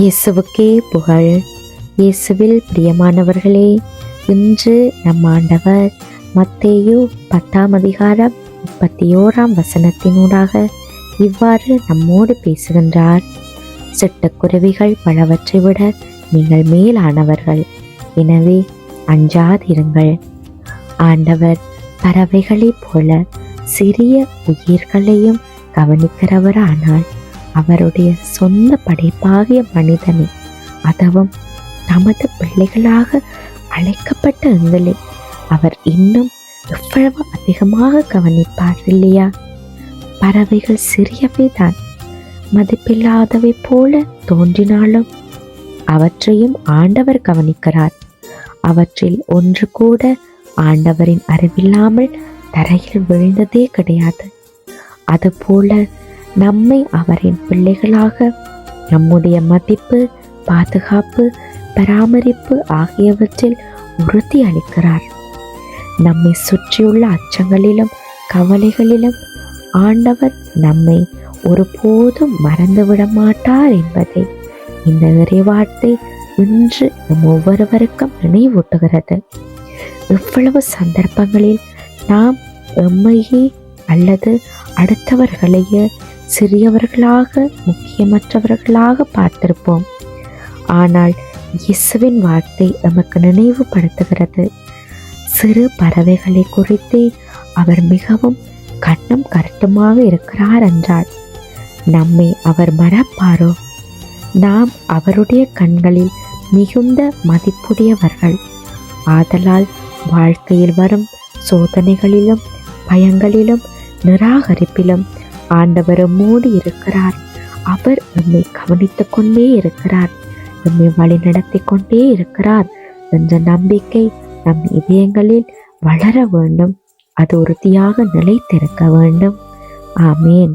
இயேசுவுக்கே புகழ். இயேசுவில் பிரியமானவர்களே இன்று நம் ஆண்டவர் மத்தேயு பத்தாம் அதிகாரம் முப்பத்தி ஓராம் வசனத்தினூடாக இவ்வாறு நம்மோடு பேசுகின்றார். சிட்டுக்குருவிகள் பலவற்றை விட நீங்கள் மேலானவர்கள். எனவே அஞ்சாதிருங்கள். ஆண்டவர் பறவைகளைப் போல சிறிய உயிர்களையும் கவனிக்கிறவரானால் அவருடைய சொந்த படைப்பாகிய மனிதனை அதுவும் தமது பிள்ளைகளாக அழைக்கப்பட்ட எங்களை அவர் இன்னும் எவ்வளவு அதிகமாக கவனிப்பார் இல்லையா? பறவைகள் சிறியவை தான் மதிப்பில்லாதவை போல தோன்றினாலும் அவற்றையும் ஆண்டவர் கவனிக்கிறார். அவற்றில் ஒன்று கூட ஆண்டவரின் அறிவில்லாமல் தரையில் விழுந்ததே கிடையாது. அதுபோல நம்மை அவரின் பிள்ளைகளாக நம்முடைய மதிப்பு பாதுகாப்பு பராமரிப்பு ஆகியவற்றில் உறுதி அளிக்கிறார். நம்மை சுற்றியுள்ள அச்சங்களிலும் கவலைகளிலும் ஆண்டவர் நம்மை ஒருபோதும் மறந்துவிட மாட்டார் என்பதை இந்த இறைவார்த்தை இன்று நம் ஒவ்வொருவருக்கும் நினைவூட்டுகிறது. எவ்வளவு சந்தர்ப்பங்களில் நாம் எம்மையே அல்லது அடுத்தவர்களையே சிறியவர்களாக முக்கியமற்றவர்களாக பார்த்திருப்போம். ஆனால் இயேசுவின் வார்த்தை நமக்கு நினைவுபடுத்துகிறது. சிறு பறவைகளை குறித்தே அவர் மிகவும் கண்ணும் கருத்துமாக இருக்கிறார் என்றால் நம்மை அவர் மறப்பாரோ? நாம் அவருடைய கண்களில் மிகுந்த மதிப்புடையவர்கள். ஆதலால் வாழ்க்கையில் வரும் சோதனைகளிலும் பயங்களிலும் நிராகரிப்பிலும் ஆண்டவர் மூடி இருக்கிறார். அவர் நம்மை கவனித்து கொண்டே இருக்கிறார். நம்மை வழி நடத்தி கொண்டே இருக்கிறார். என்ற நம்பிக்கை நம் இதயங்களில் வளர வேண்டும். அது உறுதியாக நிலைத்திருக்க வேண்டும். ஆமேன்.